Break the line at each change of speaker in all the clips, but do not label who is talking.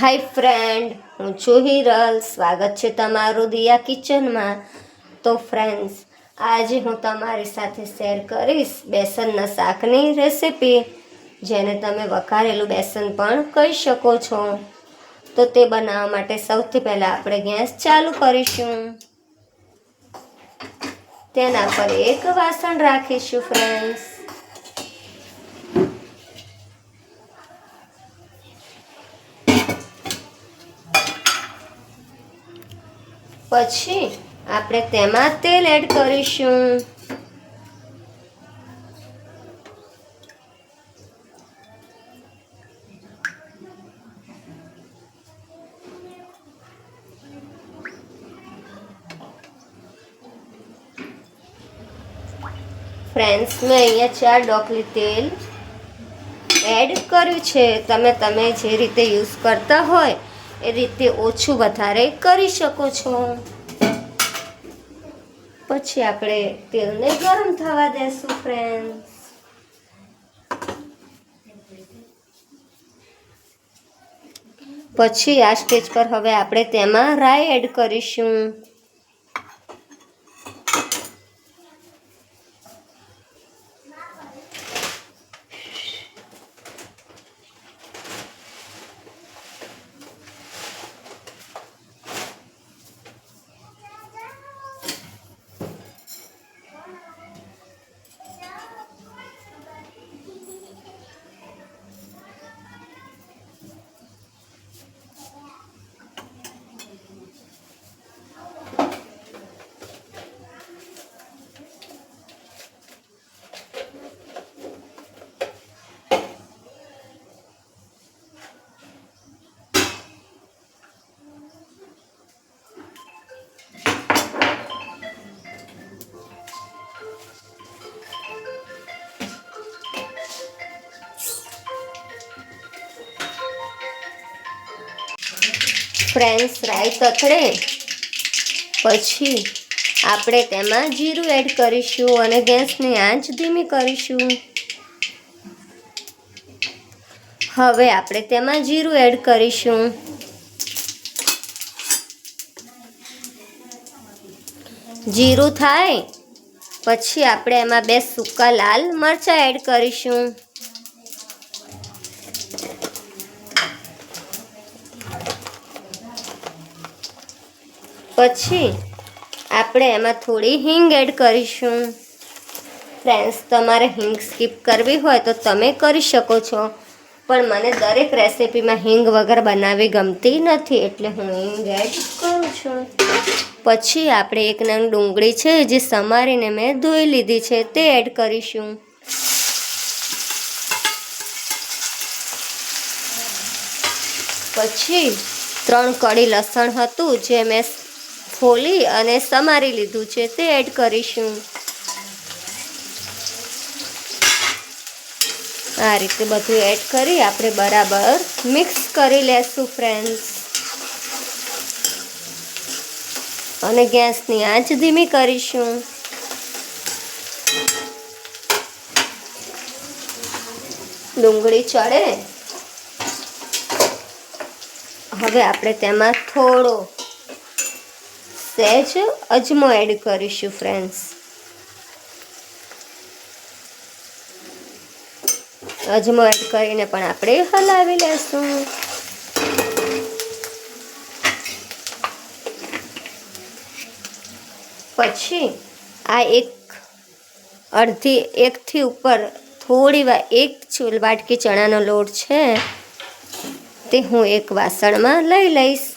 હાય friend, હું છું હિરલ. સ્વાગત છે તમારું દિયા કિચનમાં. તો ફ્રેન્ડ્સ, આજે હું તમારી સાથે શેર કરીશ બેસનના શાકની રેસિપી, જેને તમે વઘારેલું બેસન પણ કહી શકો છો. તો તે બનાવવા માટે સૌથી પહેલાં આપણે ગેસ ચાલુ કરીશું. તેના પર એક વાસણ રાખીશું, ફ્રેન્ડ્સ. પછી આપણે તેમાં તેલ એડ કરીશું. ફ્રેન્ડ્સ, મેં અહીંયા ચાર ડોકલી તેલ એડ કર્યું છે. તમે તમે જે રીતે યુઝ કરતા હોય એ રીતે ઓછું વધારે કરી શકો છો. પછી આપણે તેલને ગરમ થવા દેશું ફ્રેન્ડ્સ પછી આ સ્ટેજ પર હવે આપણે તેમાં રાઈ એડ કરીશું. ફ્રેન્ડ્સ રાઈ તતડે પછી આપણે તેમાં જીરું એડ કરીશું અને ગેસની આંચ ધીમી કરીશું. હવે આપણે તેમાં જીરું એડ કરીશું. જીરું થાય, પછી આપણે એમાં બે સૂકા લાલ મરચાં એડ કરીશું. પછી આપણે એમાં થોડી હિંગ એડ કરીશું. ફ્રેન્ડ્સ તમારે હિંગ સ્કીપ કરવી હોય તો તમે કરી શકો છો. પણ મને દરેક રેસિપીમાં હિંગ વગર બનાવવી ગમતી નથી એટલે હું હિંગ એડ કરું છું. પછી આપણે એક નંગ ડુંગળી છે જે સમારીને મેં ધોઈ લીધી છે તે એડ કરીશું. પછી ત્રણ કડી લસણ હતું જે મેં ફોલી અને સમારી લીધું છે, તે એડ કરીશું. આ રીતે બધું એડ કરી આપણે બરાબર મિક્સ કરી લેશું ફ્રેન્ડ્સ અને ગેસની આંચ ધીમી કરીશું. ડુંગળી ચડે. હવે આપણે તેમાં થોડો સહેજ અજમો એડ કરીશું ફ્રેન્ડ્સ અજમો એડ કરીને પણ આપણે હલાવી લેશું. પછી આ એક અડધી, એકથી ઉપર થોડી વાર એક વાટકી ચણાનો લોટ છે, તે હું એક વાસણમાં લઈ લઈશ.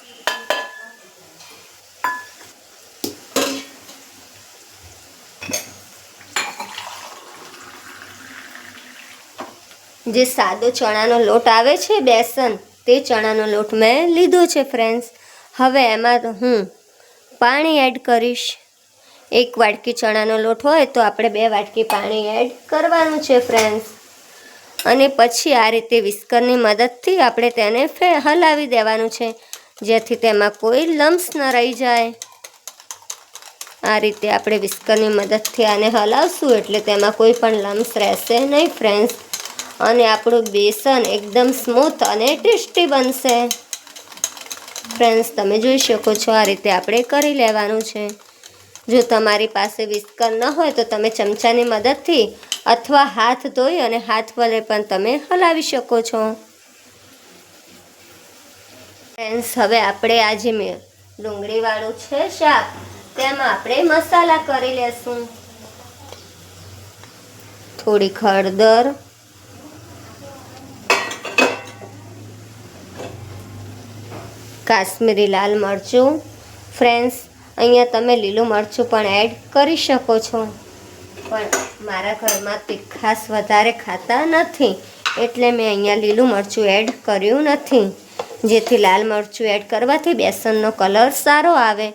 જે સાદો ચણાનો લોટ આવે છે, બેસન, તે ચણાનો લોટ મેં લીધો છે ફ્રેન્ડ્સ હવે એમાં હું પાણી એડ કરીશ. એક વાટકી ચણાનો લોટ હોય તો આપણે બે વાટકી પાણી એડ કરવાનું છે ફ્રેન્ડ્સ અને પછી આ રીતે વિસ્કરની મદદથી આપણે તેને ફે, હલાવી દેવાનું છે, જેથી તેમાં કોઈ લમ્સ ન રહી જાય. આ રીતે આપણે વિસ્કરની મદદથી આને હલાવશું, એટલે તેમાં કોઈ પણ લમ્સ રહેશે નહીં ફ્રેન્ડ્સ અને આપણું બેસન એકદમ સ્મૂથ અને ટેસ્ટી બનશે. ફ્રેન્ડ્સ તમે જોઈ શકો છો આ રીતે આપણે કરી લેવાનું છે. જો તમારી પાસે વિસ્કર ન હોય તો તમે ચમચાની મદદથી અથવા હાથ ધોઈ અને હાથ વડે પણ તમે હલાવી શકો છો. ફ્રેન્ડ્સ હવે આપણે આજે મેં ડુંગળીવાળું છે શાક, તેમાં આપણે મસાલા કરી લેશું. થોડી હળદર કાશ્મીરી લાલ મરચું. ફ્રેન્ડ્સ અહીંયા તમે લીલું મરચું પણ એડ કરી શકો છો. પણ મારા ઘરમાં તીખાસ વધારે ખાતા નથી. એટલે મેં અહીંયા લીલું મરચું એડ કર્યું નથી. જેથી લાલ મરચું એડ કરવાથી બેસનનો કલર સારો આવે.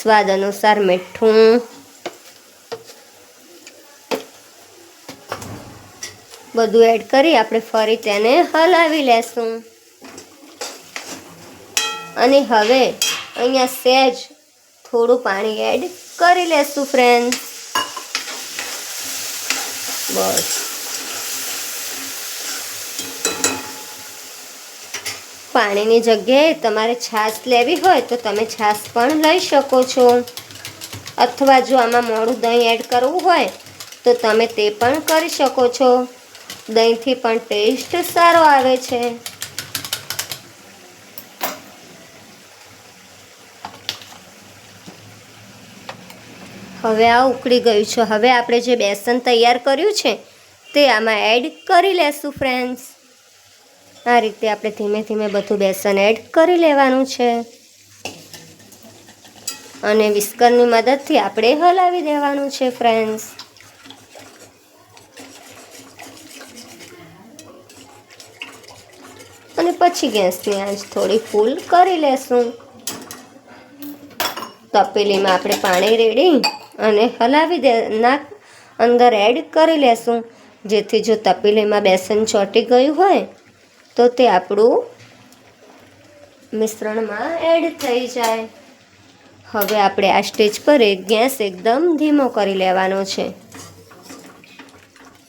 સ્વાદ અનુસાર મીઠું. બધું એડ કરી આપણે ફરી તેને હલાવી લેશું. અને હવે અહીંયા સહેજ થોડું પાણી એડ કરી લેશું ફ્રેન્ડ બસ. પાણીની જગ્યાએ તમારે છાશ લેવી હોય તો તમે છાશ પણ લઈ શકો છો. અથવા જો આમાં મોડું દહીં એડ કરવું હોય તો તમે તે પણ કરી શકો છો. દહીંથી પણ ટેસ્ટ સારો આવે છે. હવે આ ઉકળી ગયું છે. હવે આપણે જે બેસન તૈયાર કર્યું છે, તે આમાં એડ કરી લેશું ફ્રેન્ડ્સ આ રીતે આપણે ધીમે ધીમે બધું બેસન એડ કરી લેવાનું છે. અને વિસ્કરની મદદથી આપણે હલાવી દેવાનું છે ફ્રેન્ડ્સ અને પછી ગેસની આંચ થોડી ફૂલ કરી લેશું. તપેલીમાં આપણે પાણી રેડી અને હલાવી દે નાક અંદર એડ કરી લેશું. જેથી જો તપેલીમાં બેસન ચોંટી ગયું હોય, તો તે આપણું મિશ્રણમાં એડ થઈ જાય. હવે આપણે આ સ્ટેજ પર એક ગેસ એકદમ ધીમો કરી લેવાનો છે.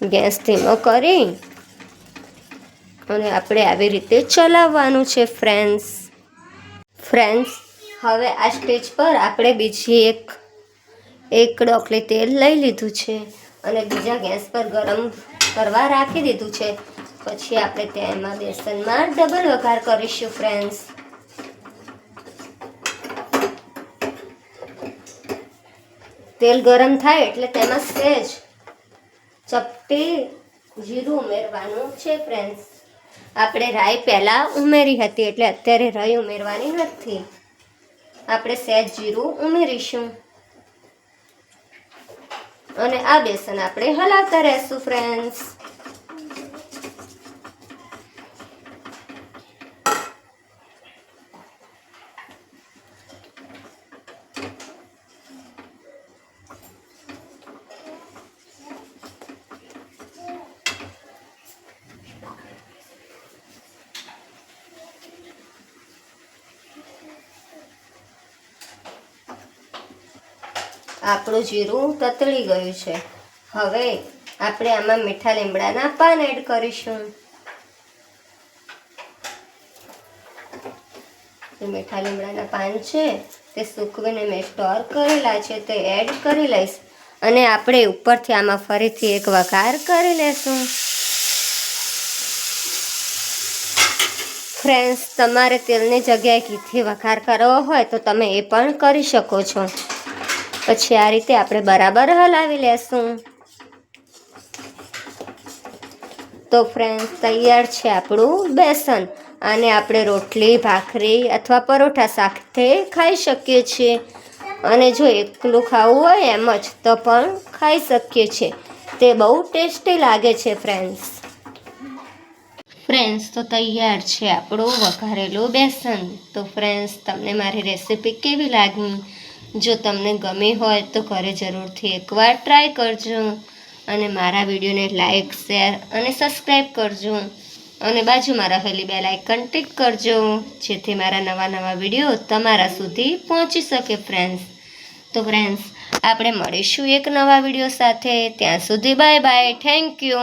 ગેસ ધીમો કરી અને આપણે આવી રીતે ચલાવવાનું છે ફ્રેન્ડ્સ ફ્રેન્ડ્સ હવે આ સ્ટેજ પર આપણે બીજી એક એક ડોકલી તેલ લઈ લીધું છે અને બીજા ગેસ પર ગરમ કરવા રાખી દીધું છે. પછી આપણે તેમાં બેસનમાં ડબલ વઘાર કરીશું ફ્રેન્ડ્સ તેલ ગરમ થાય એટલે તેમાં સહેજ ચપટી જીરું ઉમેરવાનું છે ફ્રેન્ડ્સ આપણે રાઈ પહેલાં ઉમેરી હતી એટલે અત્યારે રાઈ ઉમેરવાની નથી. આપણે સહેજ જીરું ઉમેરીશું. અને આ બેસન આપણે હલાવતા રહેશું ફ્રેન્ડ્સ આપણું જીરું તતળી ગયું છે. હવે આપણે આમાં મીઠા લીમડાના પાન એડ કરીશું. મીઠા લીમડાના પાન છે, તે સૂકવીને મેં સ્ટોર કરેલા છે, તે એડ કરી લઈશ. અને આપણે ઉપરથી આમાં ફરીથી એક વઘાર કરી લેશું. ફ્રેન્ડ્સ તમારે તેલની જગ્યાએ ઘીથી વઘાર કરવો હોય તો તમે એ પણ કરી શકો છો. પછી આ રીતે આપણે બરાબર હલાવી લેશું. તો ફ્રેન્ડ્સ તૈયાર છે આપણું બેસન. અને આપણે રોટલી, ભાખરી અથવા પરોઠા સાથે ખાઈ શકીએ છીએ. અને જો એકલું ખાવું હોય એમ જ તો પણ ખાઈ શકીએ છીએ. તે બહુ ટેસ્ટી લાગે છે ફ્રેન્ડ્સ ફ્રેન્ડ્સ તો તૈયાર છે આપણું વઘારેલું બેસન. તો ફ્રેન્ડ્સ તમને મારી રેસીપી કેવી લાગી? જો તમને ગમી હોય તો ઘરે જરૂરથી એકવાર ટ્રાય કરજો અને મારા વિડીયોને લાઈક શેર અને સબસ્ક્રાઈબ કરજો. અને બાજુમાં રહેલી બે લાઇકન ટિક કરજો, જેથી મારા નવા નવા વીડિયો તમારા સુધી પહોંચી શકે ફ્રેન્ડ્સ તો ફ્રેન્ડ્સ આપણે મળીશું એક નવા વીડિયો સાથે. ત્યાં સુધી બાય બાય થેન્ક યુ